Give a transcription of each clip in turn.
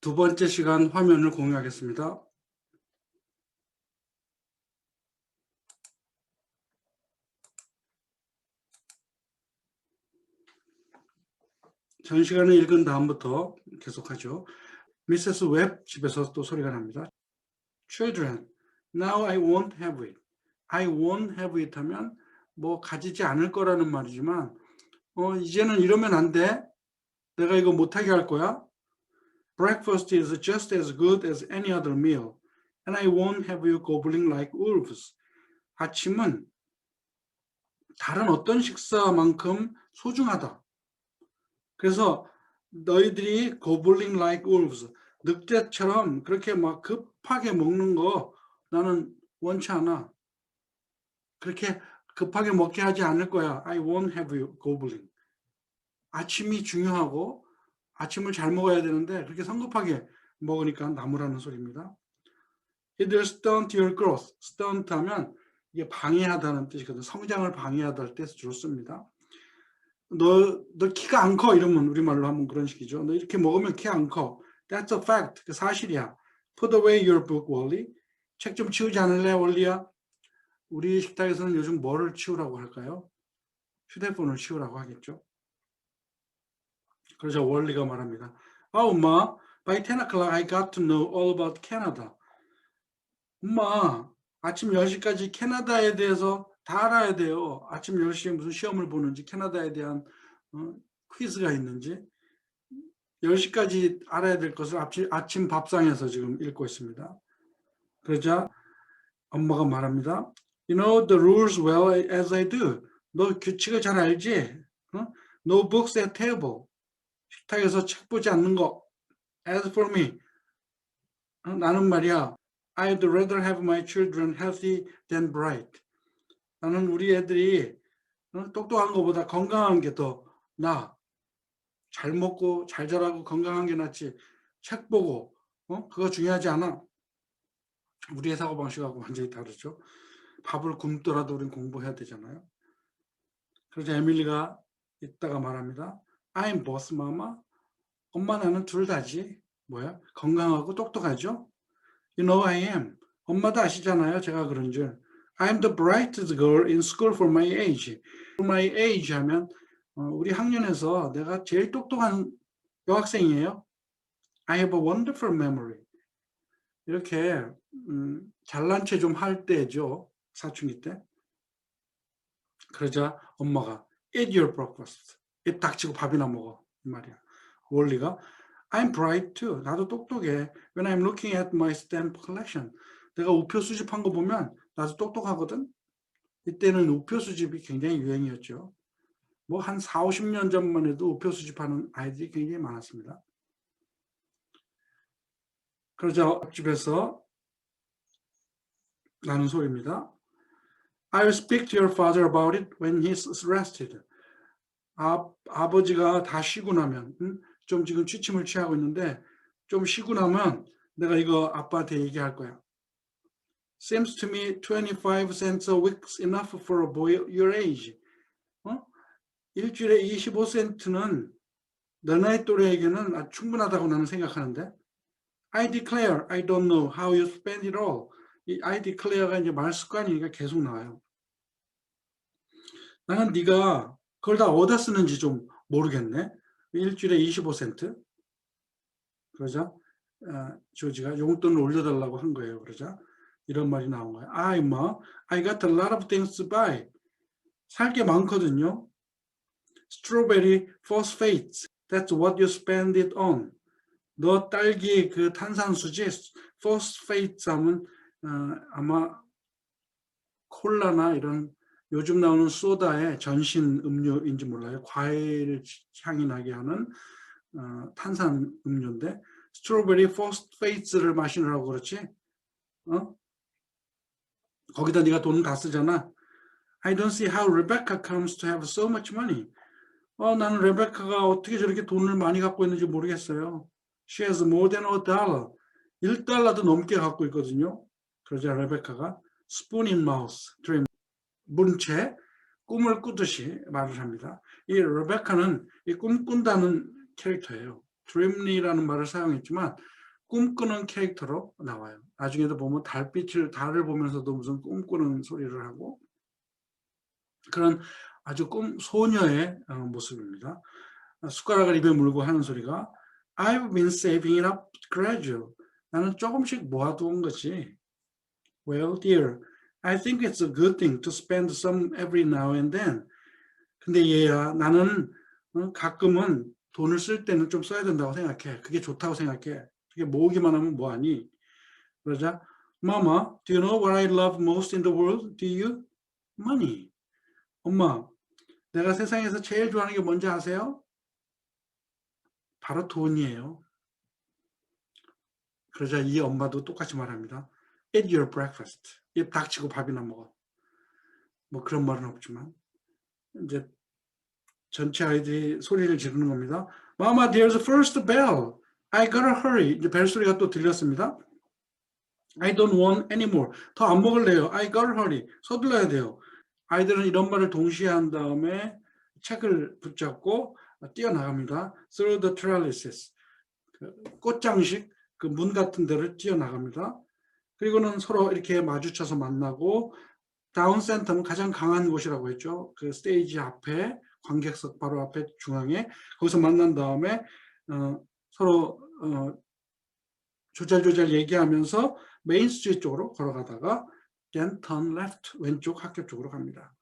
두 번째 시간 화면을 공유하겠습니다. 전 시간을 읽은 다음부터 계속하죠. 미세스 웹 집에서 또 소리가 납니다. Children, now I won't have it. I won't have it 하면 뭐 가지지 않을 거라는 말이지만 어, 이제는 이러면 안 돼. 내가 이거 못하게 할 거야. Breakfast is just as good as any other meal, and I won't have you gobbling like wolves. 아침은 다른 어떤 식사만큼 소중하다. 그래서 너희들이 gobbling like wolves, 늑대처럼 그렇게 막 급하게 먹는 거 나는 원치 않아. 그렇게 급하게 먹게 하지 않을 거야. I won't have you gobbling. 아침이 중요하고 아침을 잘 먹어야 되는데 그렇게 성급하게 먹으니까 나무라는 소리입니다. It will stunt your growth. stunt 하면 이게 방해하다는 뜻이거든. 성장을 방해하다 할 때 주로 씁니다. 너, 너 키가 안 커. 이러면 우리말로 하면 그런 식이죠. 너 이렇게 먹으면 키안 커. That's a fact. 그 사실이야. Put away your book, Wally. 책 좀 치우지 않을래, 월리야? 우리 식탁에서는 요즘 뭐를 치우라고 할까요? 휴대폰을 치우라고 하겠죠. 그래서 월리가 말합니다. 아, 엄마, by 10 o'clock I got to know all about Canada. 엄마, 아침 10시까지 캐나다에 대해서 다 알아야 돼요. 아침 10시에 무슨 시험을 보는지, 캐나다에 대한 어, 퀴즈가 있는지. 10시까지 알아야 될 것을 아침, 아침 밥상에서 지금 읽고 있습니다. 그러자 엄마가 말합니다. You know the rules well as I do. 너 규칙을 잘 알지? 어? No books at table. 식탁에서 책 보지 않는 거. As for me, 어, 나는 말이야. I'd rather have my children healthy than bright. 나는 우리 애들이 어, 똑똑한 것보다 건강한 게 더 나. 잘 먹고 잘 자라고 건강한 게 낫지. 책 보고 어? 그거 중요하지 않아. 우리의 사고 방식하고 완전히 다르죠. 밥을 굶더라도 우린 공부해야 되잖아요. 그러자 에밀리가 이따가 말합니다. I'm both mama. 엄마 나는 둘 다지. 뭐야? 건강하고 똑똑하죠? You know I am. 엄마도 아시잖아요. 제가 그런 줄. I'm the brightest girl in school for my age. For my age 하면 어, 우리 학년에서 내가 제일 똑똑한 여학생이에요. I have a wonderful memory. 이렇게 음, 잘난 체 좀 할 때죠. 사춘기 때. 그러자 엄마가 eat your breakfast. 입 닥치고 밥이나 먹어. 이 말이야. 원리가 I'm bright too. 나도 똑똑해. When I'm looking at my stamp collection. 내가 우표 수집한 거 보면 나도 똑똑하거든. 이때는 우표 수집이 굉장히 유행이었죠. 뭐 한 4, 50년 전만 해도 우표 수집하는 아이들이 굉장히 많았습니다. 그러자 집에서 나는 소리입니다. I will speak to your father about it when he's rested. 아, 아버지가 다 쉬고 나면 음? 좀 지금 취침을 취하고 있는데 좀 쉬고 나면 내가 이거 아빠한테 얘기할 거야. Seems to me 25 cents a week's enough for a boy your age. 어? 일주일에 25센트는 너네 또래에게는 아주 충분하다고 나는 생각하는데 I declare I don't know how you spend it all. 이 I declare가 이제 말 습관이니까 계속 나와요. 나는 네가 그걸 다 어디다 쓰는지 좀 모르겠네. 일주일에 25센트. 그러자 어, 조지가 용돈을 올려달라고 한 거예요. 그러자 이런 말이 나온 거예요. 아, 임마, I got a lot of things to buy. 살 게 많거든요. Strawberry phosphates. That's what you spend it on. 너 딸기 그 탄산수지 phosphates 하면 어, 아마 콜라나 이런 요즘 나오는 소다의 전신 음료인지 몰라요. 과일 향이 나게 하는 어, 탄산 음료인데 스트로베리 포스페이츠를 마시느라고 그렇지? 어? 거기다 네가 돈다 쓰잖아. I don't see how Rebecca comes to have so much money. 어, 나는 레베카가 어떻게 저렇게 돈을 많이 갖고 있는지 모르겠어요. She has more than a dollar. 1달러도 넘게 갖고 있거든요. 그러자 레베카가 spoon in mouth, dream. 문채 꿈을 꾸듯이 말을 합니다. 이 레베카는 이 꿈꾼다는 캐릭터예요. dreamly라는 말을 사용했지만 꿈꾸는 캐릭터로 나와요. 나중에도 보면 달빛을 달을 보면서도 무슨 꿈꾸는 소리를 하고 그런 아주 꿈 소녀의 어, 모습입니다. 숟가락을 입에 물고 하는 소리가 I've been saving it up gradual. 나는 조금씩 모아두은 거지. Well, dear, I think it's a good thing to spend some every now and then. 근데 얘야, 나는 어, 가끔은 돈을 쓸 때는 좀 써야 된다고 생각해. 그게 좋다고 생각해. 그게 모으기만 하면 뭐하니? 그러자, Mama, do you know what I love most in the world? Do you? Money. 엄마, 내가 세상에서 제일 좋아하는 게 뭔지 아세요? 바로 돈이에요. 그러자 이 엄마도 똑같이 말합니다. Eat your breakfast. 입 닥치고 밥이나 먹어. 뭐 그런 말은 없지만 이제 전체 아이들이 소리를 지르는 겁니다. Mama, there's a first bell. I gotta hurry. 이제 벨 소리가 또 들렸습니다. I don't want any more. 더 안 먹을래요. I gotta hurry. 서둘러야 돼요. 아이들은 이런 말을 동시에 한 다음에 책을 붙잡고 뛰어나갑니다. Through the trellises. 그 꽃장식 그 문 같은 데를 뛰어나갑니다. 그리고는 서로 이렇게 마주쳐서 만나고 다운센터는 가장 강한 곳이라고 했죠. 그 스테이지 앞에 관객석 바로 앞에 중앙에 거기서 만난 다음에 어, 서로 어, 조잘조잘 얘기하면서 메인 스트리트 쪽으로 걸어가다가 then turn left 왼쪽 학교 쪽으로 갑니다.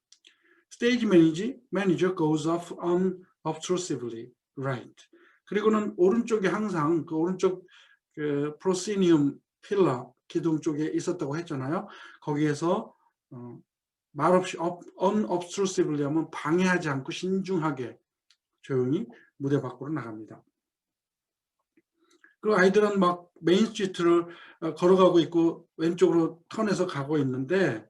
스테이지 매니지 매니저 goes off unobtrusively right. 그리고는 오른쪽에 항상 그 오른쪽 그 프로시니움 필러 기둥 쪽에 있었다고 했잖아요. 거기에서 어, 말없이 unobtrusively 하면 방해하지 않고 신중하게 조용히 무대 밖으로 나갑니다. 그리고 아이들은 막 메인 스트리트를 어, 걸어가고 있고 왼쪽으로 턴해서 가고 있는데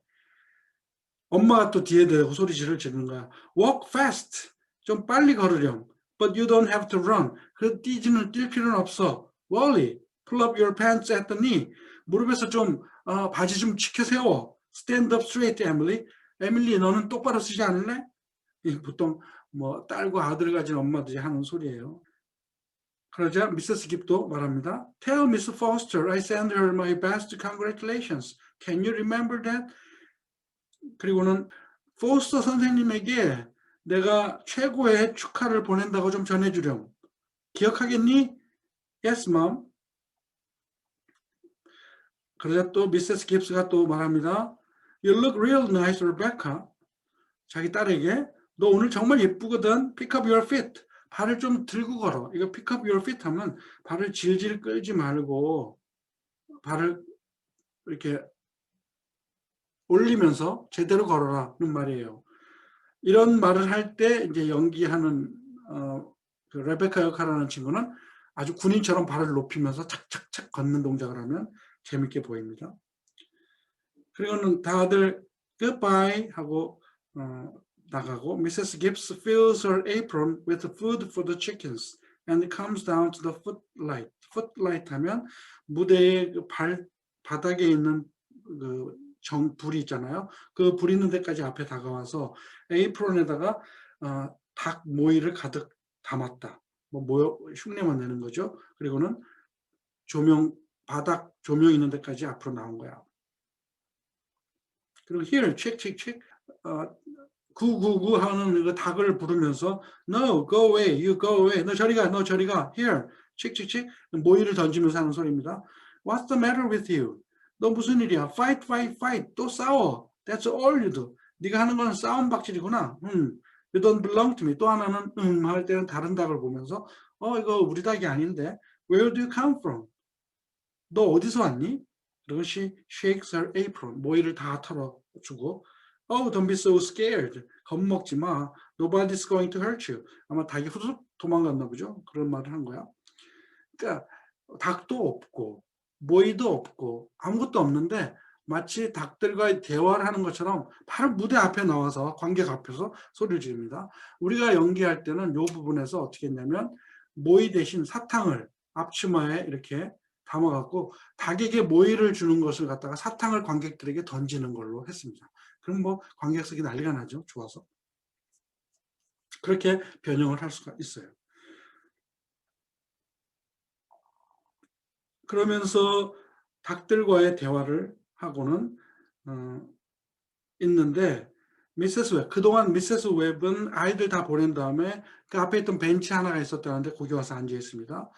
엄마가 또 뒤에 대고 소리질을 지르는 거야. Walk fast. 좀 빨리 걸으렴. But you don't have to run. 그 뛰지는 뛸 필요는 없어. Wally, pull up your pants at the knee. 무릎에서 좀 어, 바지 좀 지켜 세워. Stand up straight, Emily. 에밀리, 너는 똑바로 쓰지 않을래? 이 보통 뭐 딸과 아들 가진 엄마들이 하는 소리예요. 그러자 미세스 깁도 말합니다. Tell Miss Foster I send her my best congratulations. Can you remember that? 그리고는 포스터 선생님에게 내가 최고의 축하를 보낸다고 좀 전해주렴. 기억하겠니? Yes, mom. 그러자 또 미세스 깁스가 또 말합니다. You look real nice, Rebecca. 자기 딸에게 너 오늘 정말 예쁘거든. Pick up your feet. 발을 좀 들고 걸어. 이거 pick up your feet 하면 발을 질질 끌지 말고 발을 이렇게 올리면서 제대로 걸어라는 말이에요. 이런 말을 할 때 이제 연기하는 어, 그 레베카 역할하는 친구는 아주 군인처럼 발을 높이면서 착착착 걷는 동작을 하면 재밌게 보입니다. 그리고는 다들 goodbye 하고 어, 나가고 Mrs. Gibbs fills her apron with food for the chickens and comes down to the footlight. footlight 하면 무대의 그 발 바닥에 있는 그 정, 불이 있잖아요. 그 불 있는 데까지 앞에 다가와서 에이프론에다가 어, 닭 모이를 가득 담았다. 뭐 모여 흉내만 내는 거죠. 그리고는 조명 바닥 조명 있는 데까지 앞으로 나온 거야. 그리고 here check check check 어, 999 하는 그 닭을 부르면서 no go away you go away 너 저리 가 너 저리 가 here check check check 모이를 던지면서 하는 소리입니다. What's the matter with you? 너 무슨 일이야? Fight, fight, fight. 또 싸워. That's all you do. 네가 하는 건 싸움 박질이구나. 음, you don't belong to me. 또 하나는 음 할 때는 다른 닭을 보면서 어 이거 우리 닭이 아닌데. Where do you come from? 너 어디서 왔니? she shakes her apron. 모이를 다 털어주고 Oh, don't be so scared. 겁먹지 마. Nobody's going to hurt you. 아마 닭이 후루룩 도망갔나 보죠. 그런 말을 한 거야. 그러니까 닭도 없고 모이도 없고 아무것도 없는데 마치 닭들과 대화를 하는 것처럼 바로 무대 앞에 나와서 관객 앞에서 소리를 지릅니다. 우리가 연기할 때는 이 부분에서 어떻게 했냐면 모이 대신 사탕을 앞치마에 이렇게 담아갖고 닭에게 모이를 주는 것을 갖다가 사탕을 관객들에게 던지는 걸로 했습니다. 그럼 뭐 관객석이 난리가 나죠. 좋아서. 그렇게 변형을 할 수가 있어요. 그러면서 닭들과의 대화를 하고는 어, 있는데 미세스 웹 그동안 미세스 웹은 아이들 다 보낸 다음에 그 앞에 있던 벤치 하나가 있었다는데 거기 와서 앉아 있습니다.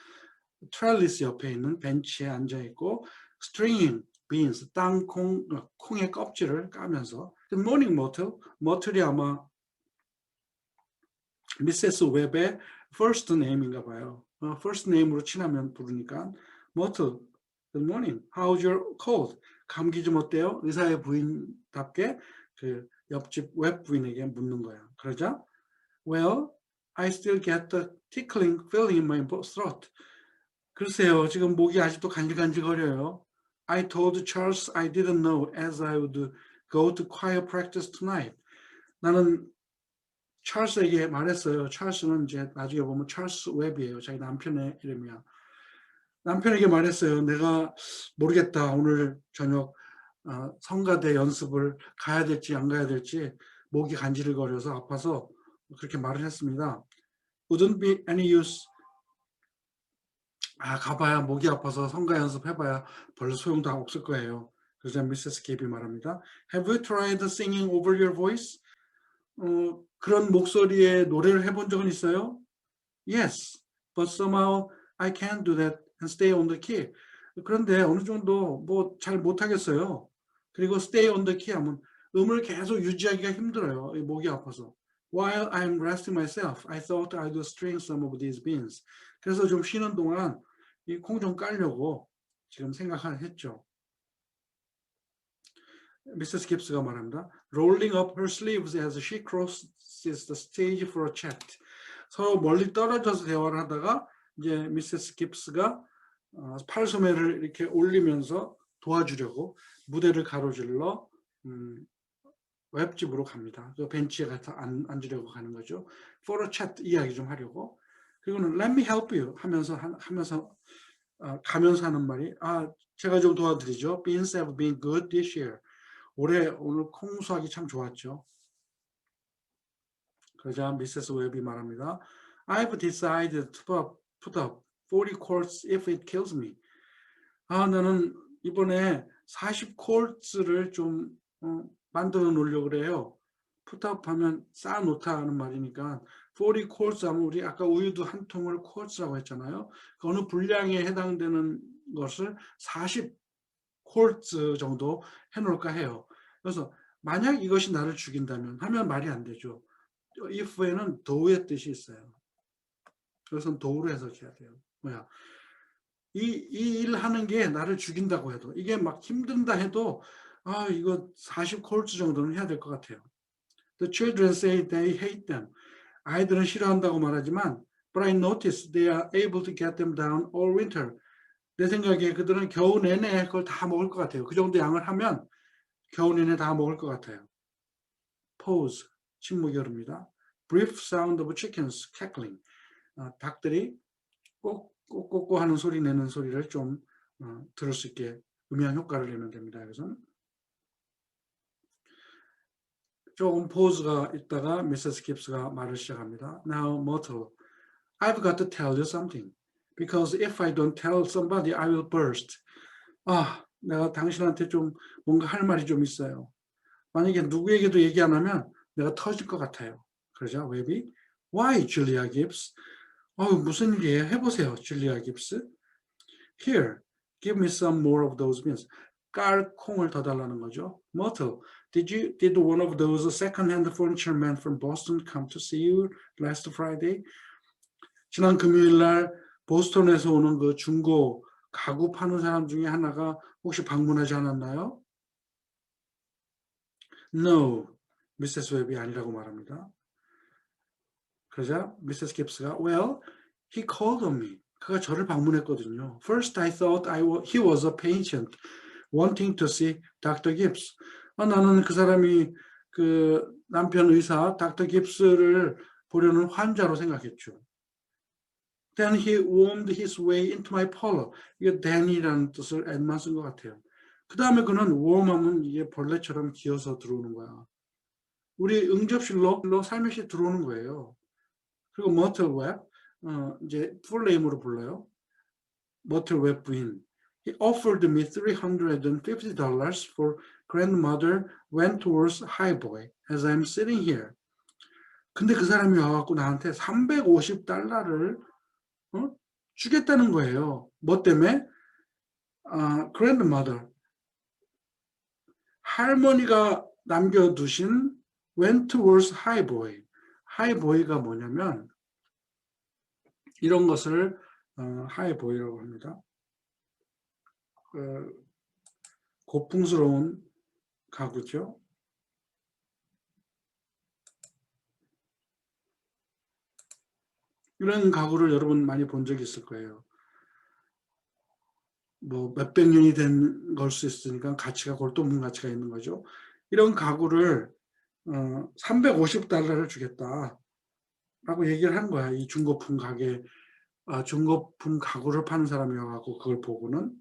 트렐리스 옆에 있는 벤치에 앉아 있고 stringing beans 땅콩 어, 콩의 껍질을 까면서 morning myrtle 머틀이 아마 미세스 웹의 first name인가 봐요. 어, first name으로 친하면 부르니까 머틀 Good morning. How's your cold? 감기 좀 어때요? 의사의 부인답게 그 옆집 웹 부인에게 묻는 거야. 그러자 Well, I still get the tickling feeling in my throat. 글쎄요, 지금 목이 아직도 간질간질거려요. I told Charles I didn't know as I would go to choir practice tonight. 나는 찰스에게 말했어요. 찰스는 이제 나중에 보면 찰스 웹이에요. 자기 남편의 이름이야. 남편에게 말했어요. 내가 모르겠다. 오늘 저녁 어, 성가대 연습을 가야 될지 안 가야 될지 목이 간질거려서 아파서 그렇게 말을 했습니다. Wouldn't be any use. 아 가봐야 목이 아파서 성가 연습해봐야 별로 소용도 없을 거예요. 그러자 미세스 깁이 말합니다. Have you tried singing over your voice? 어, 그런 목소리에 노래를 해본 적은 있어요? Yes, but somehow I can't do that and stay on the key. 그런데 어느 정도 뭐 잘 못하겠어요. 그리고 stay on the key 하면 음을 계속 유지하기가 힘들어요. 이 목이 아파서. While I'm resting myself, I thought I would string some of these beans. 그래서 좀 쉬는 동안 이 콩 좀 깔려고 지금 생각했죠. 미세스 깁스가 말합니다. Rolling up her sleeves as she crosses the stage for a chat. 서로 멀리 떨어져서 대화를 하다가 이제 미세스 깁스가 어, 팔소매를 이렇게 올리면서 도와주려고 무대를 가로질러 음, 웹집으로 갑니다. 그 벤치에 가서 앉, 앉으려고 가는 거죠. For a chat 이야기 좀 하려고. 그리고는 Let me help you 하면서 하면서 어, 가면서 하는 말이 아 제가 좀 도와드리죠. Beans have been good this year. 올해 오늘 콩수하기 참 좋았죠. 그러자 미세스 웹이 말합니다. I've decided to put up 40 quarts if it kills me. 아 나는 이번에 40 콜츠를 좀 어, 만들어 놓으려고 그래요. 풋업하면 쌓아 놓다는 말이니까 40 콜츠 하면 우리 아까 우유도 한 통을 콜츠라고 했잖아요. 그 어느 분량에 해당되는 것을 40 콜츠 정도 해놓을까 해요. 그래서 만약 이것이 나를 죽인다면 하면 말이 안 되죠. if에는 도우의 뜻이 있어요. 그래서 도우로 해석해야 돼요. 뭐야? 이, 이 일 하는 게 나를 죽인다고 해도 이게 막 힘든다 해도 아 이거 40 콜츠 정도는 해야 될 것 같아요. The children say they hate them. 아이들은 싫어한다고 말하지만 but I notice they are able to get them down all winter. 내 생각에 그들은 겨우 내내 그걸 다 먹을 것 같아요. 그 정도 양을 하면 겨우 내내 다 먹을 것 같아요. Pause. 침묵이 흐릅니다. Brief sound of chickens cackling. 어, 닭들이 꼭 꼬꼬꼬 하는 소리 내는 소리를 좀 어, 들을 수 있게 음향 효과를 내면 됩니다. 여기서는 조금 포즈가 있다가 미세스 깁스가 말을 시작합니다. Now, Myrtle, I've got to tell you something. Because if I don't tell somebody, I will burst. 아, 내가 당신한테 좀 뭔가 할 말이 좀 있어요. 만약에 누구에게도 얘기 안 하면 내가 터질 것 같아요. 그러자 웹이 Why, Julia Gibbs? 어, 무슨 일이에요? 해보세요, 줄리아 깁스. Here, give me some more of those beans. 깔 콩을 더 달라는 거죠. Myrtle, did you did one of those second-hand furniture men from Boston come to see you last Friday? 지난 금요일 날 보스턴에서 오는 그 중고 가구 파는 사람 중에 하나가 혹시 방문하지 않았나요? No, 미세스 웹이 아니라고 말합니다. 그러자 미세스 깁스가 well, he called on me. 그가 저를 방문했거든요. First I thought I was, he was a patient wanting to see Dr. Gibbs. 아, 나는 그 사람이 그 남편 의사 닥터 깁스를 보려는 환자로 생각했죠. Then he wormed his way into my parlor. 이게 dan이라는 뜻을 앱만 쓴 것 같아요. 그 다음에 그는 웜하면 이게 벌레처럼 기어서 들어오는 거야. 우리 응접실로 살며시 들어오는 거예요. 그리고 머틀 웹, 어, 이제 풀네임으로 불러요. 머틀 웹 부인. He offered me $350 for grandmother went towards highboy as I'm sitting here. 근데 그 사람이 와갖고 나한테 350달러를 어? 주겠다는 거예요. 뭐 때문에? 아, grandmother. 할머니가 남겨두신 went towards highboy. highboy가 뭐냐면 이런 것을 어, highboy라고 합니다. 그 고풍스러운 가구죠. 이런 가구를 여러분 많이 본 적이 있을 거예요. 뭐 몇백 년이 된 걸 수 있으니까 가치가 골동품 가치가 있는 거죠. 이런 가구를 어, 350달러를 주겠다. 라고 얘기를 한 거야. 이 중고품 가게, 아, 중고품 가구를 파는 사람이어갖고 그걸 보고는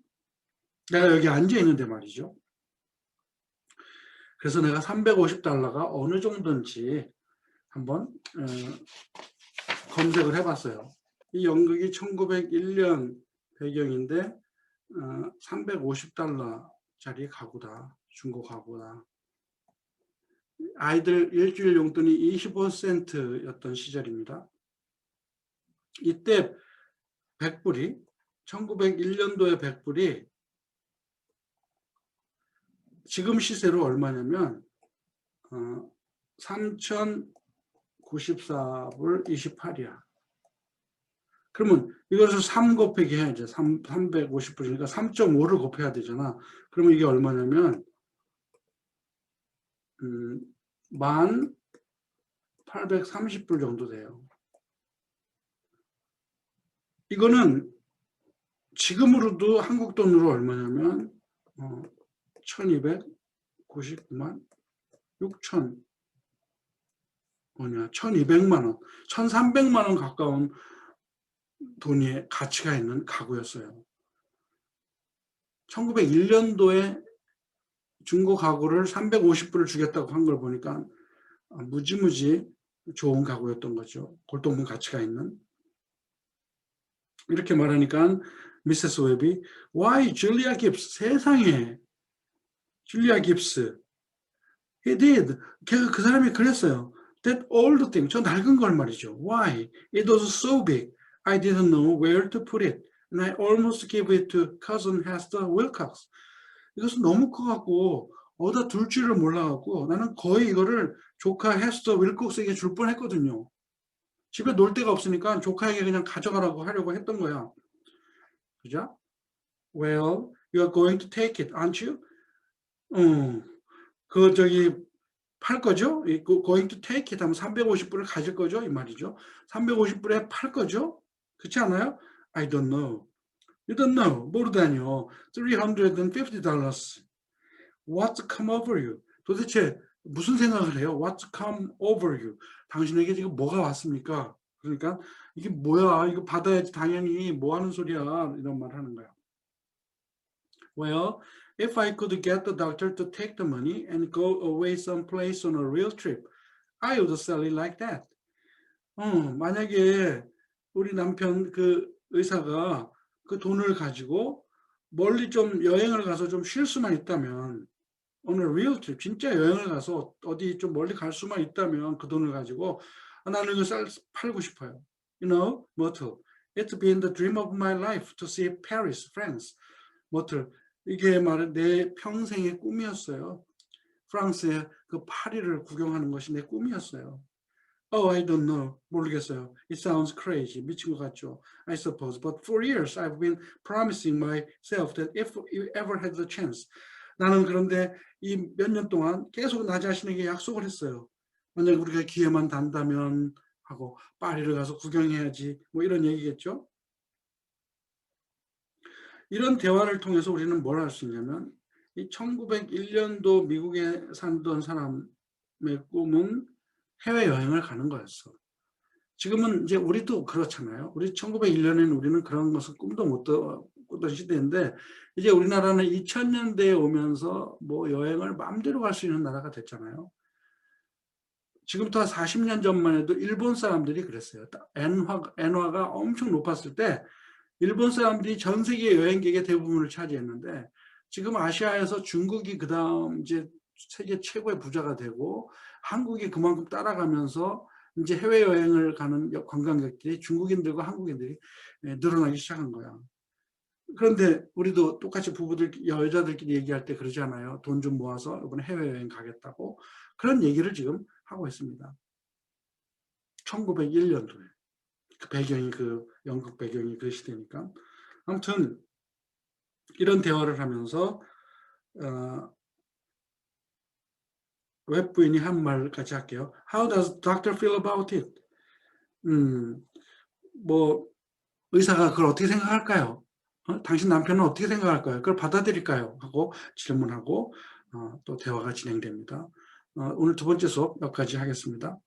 내가 여기 앉아 있는데 말이죠. 그래서 내가 350달러가 어느 정도인지 한번 어, 검색을 해봤어요. 이 연극이 1901년 배경인데 어, 350달러짜리 가구다. 중고 가구다. 아이들 일주일 용돈이 25센트였던 시절입니다. 이때 100불이 1901년도에 100불이 지금 시세로 얼마냐면 어, 3,094불 28이야. 그러면 이것을 3 곱하기 해야죠. 3, 350불이니까 3.5를 곱해야 되잖아. 그러면 이게 얼마냐면 음, 만 830불 정도 돼요. 이거는 지금으로도 한국 돈으로 얼마냐면 어, 1299만 6천 뭐냐 1200만 원 1300만 원 가까운 돈이 가치가 있는 가구였어요. 1901년도에 중고 가구를 350불을 주겠다고 한 걸 보니까 무지무지 좋은 가구였던 거죠. 골동품 가치가 있는. 이렇게 말하니까 미세스 웹이 Why 줄리아 깁스 세상에 줄리아 깁스 He did 걔가 그 사람이 그랬어요. That old thing 저 낡은 걸 말이죠. Why? It was so big. I didn't know where to put it. And I almost gave it to cousin Hester Wilcox. 이것은 너무 커갖고 어디다 둘 줄을 몰라갖고 나는 거의 이거를 조카 헤스터 윌콕스에게 줄 뻔했거든요. 집에 놀 데가 없으니까 조카에게 그냥 가져가라고 하려고 했던 거야. 그죠? Well, you're going to take it, aren't you? 어, 그 저기 팔 거죠? going to take it 하면 350불을 가질 거죠? 이 말이죠. 350불에 팔 거죠? 그렇지 않아요? I don't know. You don't know. 모르다니요. $350. What's come over you? 도대체 무슨 생각을 해요? What's come over you? 당신에게 지금 뭐가 왔습니까? 그러니까 이게 뭐야? 이거 받아야지 당연히 뭐 하는 소리야? 이런 말 하는 거야. Well, if I could get the doctor to take the money and go away someplace on a real trip, I would sell it like that. 어, 만약에 우리 남편 그 의사가 그 돈을 가지고 멀리 좀 여행을 가서 좀 쉴 수만 있다면 어느 real trip 진짜 여행을 가서 어디 좀 멀리 갈 수만 있다면 그 돈을 가지고 아, 나는 이거 쌀 팔고 싶어요. You know, 머틀. It's been the dream of my life to see Paris, France. 머틀. 이게 말은 내 평생의 꿈이었어요. 프랑스의 그 파리를 구경하는 것이 내 꿈이었어요. Oh, I don't know. 모르겠어요. It sounds crazy. 미친 것 같죠? I suppose. But for years I've been promising myself that if you ever had the chance. 나는 그런데 이 몇 년 동안 계속 나 자신에게 약속을 했어요. 만약 우리가 기회만 단다면 하고 파리를 가서 구경해야지 뭐 이런 얘기겠죠. 이런 대화를 통해서 우리는 뭘 할 수 있냐면 이 1901년도 미국에 살던 사람의 꿈은 해외여행을 가는 거였어. 지금은 이제 우리도 그렇잖아요. 우리 1901년에는 우리는 그런 것을 꿈도 못 꾸던 시대인데 이제 우리나라는 2000년대에 오면서 뭐 여행을 마음대로 갈 수 있는 나라가 됐잖아요. 지금부터 40년 전만 해도 일본 사람들이 그랬어요. 엔화, 엔화가 엄청 높았을 때 일본 사람들이 전 세계 여행객의 대부분을 차지했는데 지금 아시아에서 중국이 그 다음 이제 세계 최고의 부자가 되고 한국이 그만큼 따라가면서 이제 해외 여행을 가는 여- 관광객들이 중국인들과 한국인들이 예, 늘어나기 시작한 거야. 그런데 우리도 똑같이 부부들 여자들끼리 얘기할 때 그러잖아요. 돈 좀 모아서 이번에 해외 여행 가겠다고 그런 얘기를 지금 하고 있습니다. 1901년도에 그 배경이 그 영국 배경이 그 시대니까 아무튼 이런 대화를 하면서 어, 웹부인이 한 말까지 할게요. How does doctor feel about it? 음, 뭐 의사가 그걸 어떻게 생각할까요? 어? 당신 남편은 어떻게 생각할까요? 그걸 받아들일까요? 하고 질문하고 어, 또 대화가 진행됩니다. 어, 오늘 두 번째 수업 여기까지 하겠습니다.